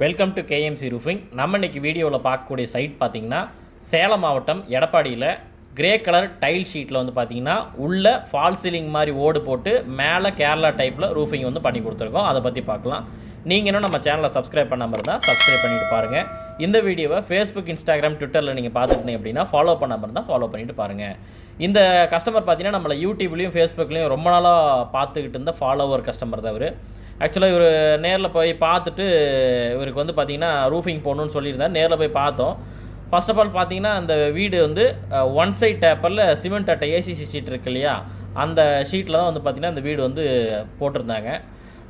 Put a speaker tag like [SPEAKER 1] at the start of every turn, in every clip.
[SPEAKER 1] Welcome to KMC roofing நம்ம இன்னைக்கு வீடியோவில் பார்க்கக்கூடிய சைட் பார்த்தீங்கன்னா சேலம் மாவட்டம் எடப்பாடியில் கிரே கலர் டைல் ஷீட்டில் வந்து பார்த்தீங்கன்னா உள்ள ஃபால் சீலிங் மாதிரி ஓடு போட்டு மேலே கேரளா டைப்பில் ரூஃபிங் வந்து பண்ணி கொடுத்துருக்கோம். அதை பற்றி பார்க்கலாம். நீங்கள் இன்னும் நம்ம சேனலை சப்ஸ்கிரைப் பண்ணாமல் இருந்தால் சப்ஸ்கிரைப் பண்ணிட்டு பாருங்கள் இந்த வீடியோவை ஃபேஸ்புக் இன்ஸ்டாகிராம் ட்விட்டரில் நீங்கள் பார்த்துருந்தீங்க அப்படின்னா ஃபாலோ பண்ணாமல் இருந்தால் ஃபாலோ பண்ணிட்டு பாருங்கள் இந்த கஸ்டமர் பார்த்தீங்கன்னா நம்மளை யூடியூப்லேயும் ஃபேஸ்புக்லேயும் ரொம்ப நாளாக பார்த்துக்கிட்டு இருந்த ஃபாலோவர் கஸ்டமர் தான் இவர். ஆக்சுவலாக இவர் நேரில் போய் பார்த்துட்டு இவருக்கு வந்து பார்த்தீங்கன்னா ரூஃபிங் போகணுன்னு சொல்லியிருந்தார். நேரில் போய் பார்த்தோம். ஃபர்ஸ்ட் ஆஃப் ஆல் பார்த்தீங்கன்னா அந்த வீடு வந்து ஒன் சைட் டேப்பரில் சிமெண்ட் அட்டை ஏசிசி ஷீட் இருக்கு இல்லையா? அந்த ஷீட்டில் தான் வந்து பார்த்தீங்கன்னா அந்த வீடு வந்து போட்டிருந்தாங்க.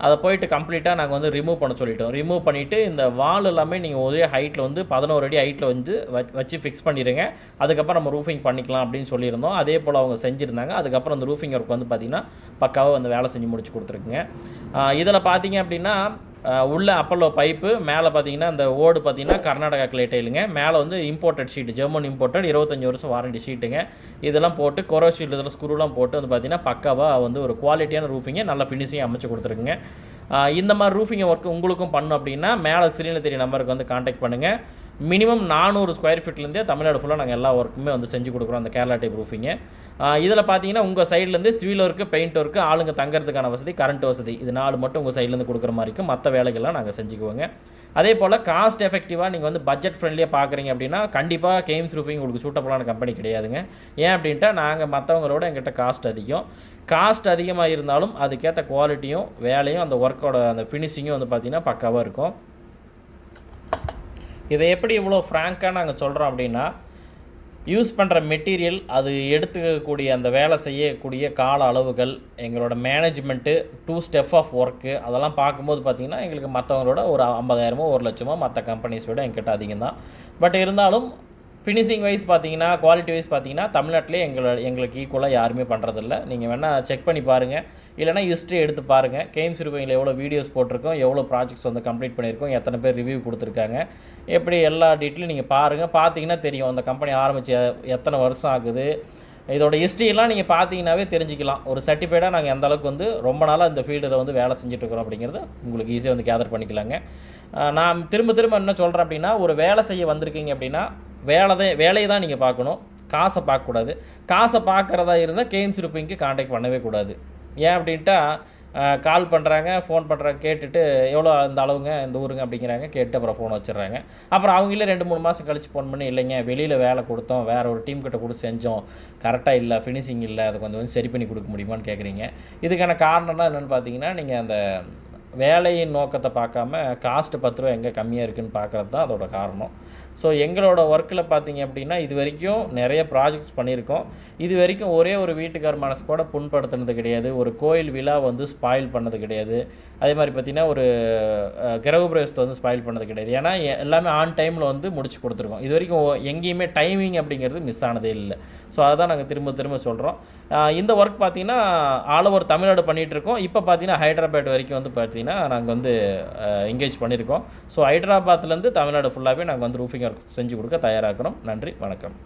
[SPEAKER 1] அதை போயிட்டு கம்ப்ளீட்டாக நாங்கள் வந்து ரிமூவ் பண்ண சொல்லிட்டோம். ரிமூவ் பண்ணிவிட்டு இந்த வால் எல்லாமே நீங்கள் ஒரே ஹைட்டில் வந்து பதினோரு அடி ஹைட்டில் வந்து வச்சு ஃபிக்ஸ் பண்ணிடுங்க அதுக்கப்புறம் நம்ம ரூஃபிங் பண்ணிக்கலாம் அப்படின்னு சொல்லியிருந்தோம். அதே போல் அவங்க செஞ்சுருந்தாங்க. அதுக்கப்புறம் அந்த ரூஃபிங் ஒர்க் வந்து பார்த்திங்கன்னா பக்காவாக வந்து வேலை செஞ்சு முடிச்சு கொடுத்துருக்குங்க. இதில் பார்த்தீங்க அப்படின்னா உள்ள அப்பல்லோ பைப்பு மேலே பார்த்தீங்கன்னா அந்த ஓடு பார்த்தீங்கன்னா கர்நாடகா கிளேட்டையிலுங்க மேலே வந்து இம்போர்ட்டட் ஷீட் ஜெர்மன் இம்போர்ட்டட் இருபத்தஞ்சி வருஷம் வாரண்டி ஷீட்டுங்க இதெல்லாம் போட்டு கொரோ ஷீட் இதெல்லாம் ஸ்க்ரூலாம் போட்டு வந்து பார்த்தீங்கன்னா பக்காவாக வந்து ஒரு குவாலிட்டியான ரூஃபிங்கை நல்ல ஃபினிஷிங் அமைச்சு கொடுத்துருக்குங்க. இந்த மாதிரி ரூஃபிங் ஒர்க் உங்களுக்கும் பண்ணும் அப்படின்னா மேலே சிறிய தெரிய நம்பருக்கு வந்து காண்டாக்ட் பண்ணுங்கள் மினிமம் நானூறு ஸ்கொயர் ஃபீட்லேருந்தே தமிழ்நாடு ஃபுல்லாக நாங்கள் எல்லா ஒர்க்குமே வந்து செஞ்சு கொடுக்குறோம் அந்த கேரளா டைப் ரூஃபிங்கு இதில் பார்த்தீங்கன்னா உங்கள் சைட்லேருந்து சிவில் ஒர்க்கு பெயிண்ட் ஒர்க்கு ஆளுங்க தங்கிறதுக்கான வசதி கரண்ட் வசதி இது நாலு மட்டும் உங்கள் சைட்லேருந்து கொடுக்குற மாதிரி இருக்கும். மற்ற வேலைகள்லாம் நாங்கள் செஞ்சுக்குவோங்க. அதே போல் காஸ்ட் எஃபெக்டிவாக நீங்கள் வந்து பட்ஜெட் ஃப்ரெண்ட்லியாக பார்க்குறீங்க அப்படின்னா கண்டிப்பாக கேம்ஸ் ரூஃபிங் உங்களுக்கு சூட்டபுளான கம்பெனி கிடையாதுங்க. ஏன் அப்படின்ட்டா நாங்கள் மற்றவங்களோட எங்கிட்ட காஸ்ட் அதிகம். காஸ்ட் அதிகமாக இருந்தாலும் அதுக்கேற்ற குவாலிட்டியும் வேலையும் அந்த ஒர்க்கோட அந்த ஃபினிஷிங்கும் வந்து பார்த்திங்கன்னா பக்காவாக இருக்கும். இதை எப்படி இவ்வளோ ஃப்ராங்காக நாங்கள் சொல்கிறோம் அப்படின்னா யூஸ் பண்ணுற மெட்டீரியல் அது எடுத்துக்கக்கூடிய அந்த வேலை செய்யக்கூடிய கால அளவுகள் எங்களோட management to step of work அதெல்லாம் பார்க்கும்போது பார்த்திங்கன்னா எங்களுக்கு மற்றவங்களோட ஒரு ஐம்பதாயிரமோ ஒரு லட்சமோ மற்ற கம்பெனிஸ் விட எங்கிட்ட அதிகம் தான் பட் இருந்தாலும் ஃபினிஷிங் வைஸ் பார்த்தீங்கன்னா குவாலிட்டி வைஸ் பார்த்தீங்கன்னா தமிழ்நாட்டிலே எங்களை எங்களுக்கு ஈக்குவலாக யாருமே பண்ணுறதில்ல நீங்கள் வேணால் செக் பண்ணி பாருங்கள் இல்லைனா ஹிஸ்ட்ரி எடுத்து பாருங்கள் கேம்ஸ் ரிவ்யூவில் எவ்வளோ வீடியோஸ் போட்டிருக்கோம் எவ்வளோ ப்ராஜெக்ட்ஸ் வந்து கம்ப்ளீட் பண்ணியிருக்கோம் எத்தனை பேர் ரிவ்யூ கொடுத்துருக்காங்க. எப்படி எல்லா டீட்டெயிலும் நீங்கள் பாருங்கள் பார்த்தீங்கன்னா தெரியும் அந்த கம்பெனி ஆரம்பித்து எத்தனை வருஷம் ஆகுது. இதோட ஹிஸ்ட்ரியெல்லாம் நீங்கள் பார்த்தீங்கன்னாவே தெரிஞ்சுக்கலாம். ஒரு சர்டிஃபைடாக நாங்கள் எந்த அளவுக்கு வந்து ரொம்ப நாளாக இந்த ஃபீல்டில் வந்து வேலை செஞ்சுட்ருக்கிறோம் அப்படிங்கிறது உங்களுக்கு ஈஸியாக வந்து கேதர் பண்ணிக்கலாங்க. நான் திரும்ப திரும்ப என்ன சொல்கிறேன் அப்படின்னா ஒரு வேலை செய்ய வந்திருக்கீங்க அப்படின்னா வேலை தான் வேலையை தான் நீங்கள் பார்க்கணும். காசை பார்க்கக்கூடாது. காசை பார்க்குறதா இருந்தால் கேம்ஸ் ரூப்பிங்க்கு காண்டாக்ட் பண்ணவே கூடாது. ஏன் அப்படின்ட்டா கால் பண்ணுறாங்க ஃபோன் பண்ணுறாங்க கேட்டுட்டு எவ்வளோ இந்த அளவுங்க இந்த ஊருங்க அப்படிங்கிறாங்க. கேட்டு அப்புறம் ஃபோன் வச்சிடுறாங்க. அப்புறம் அவங்களே ரெண்டு மூணு மாதம் கழிச்சு ஃபோன் பண்ணி இல்லைங்க வெளியில் வேலை கொடுத்தோம் வேறு ஒரு டீம் கிட்ட கொடுத்து செஞ்சோம். கரெக்டாக இல்லை ஃபினிஷிங் இல்லை அதை கொஞ்சம் கொஞ்சம் சரி பண்ணி கொடுக்க முடியுமான்னு கேட்குறீங்க இதுக்கான காரணம்னா என்னென்னு பார்த்தீங்கன்னா நீங்கள் அந்த வேலையின் நோக்கத்தை பார்க்காம காஸ்ட்டு பத்து ரூபா எங்கே கம்மியாக இருக்குன்னு பார்க்குறது தான் அதோட காரணம். ஸோ எங்களோட ஒர்க்கில் பார்த்தீங்க அப்படின்னா இது வரைக்கும் நிறைய ப்ராஜெக்ட்ஸ் பண்ணியிருக்கோம். இது வரைக்கும் ஒரே ஒரு வீட்டுக்கார மனசு கூட புண்படுத்தினது கிடையாது. ஒரு கோயில் விழா வந்து ஸ்பாயில் பண்ணது கிடையாது. அதே மாதிரி பார்த்திங்கன்னா ஒரு அஹ், கிரகப்பிரவேசத்தை வந்து ஸ்பாயில் பண்ணது கிடையாது. ஏன்னா எல்லாமே ஆன் டைமில் வந்து முடிச்சு கொடுத்துருக்கோம். இது வரைக்கும் எங்கேயுமே டைமிங் அப்படிங்கிறது மிஸ் ஆனதே இல்லை. ஸோ அதை தான் நாங்கள் திரும்ப திரும்ப சொல்கிறோம் இந்த ஒர்க் பார்த்தீங்கன்னா ஆல் ஓவர் தமிழ்நாடு பண்ணிகிட்டு இருக்கோம். இப்போ பார்த்திங்கன்னா ஹைதராபாத் வரைக்கும் வந்து பார்த்தீங்கன்னா நாங்கள் வந்து என்கேஜ் பண்ணியிருக்கோம் ஸோ ஹைதராபாத்லேருந்து தமிழ்நாடு ஃபுல்லாகவே நாங்கள் வந்து ரூஃபிங் ஒர்க் செஞ்சு கொடுக்க தயாராகிறோம். நன்றி வணக்கம்.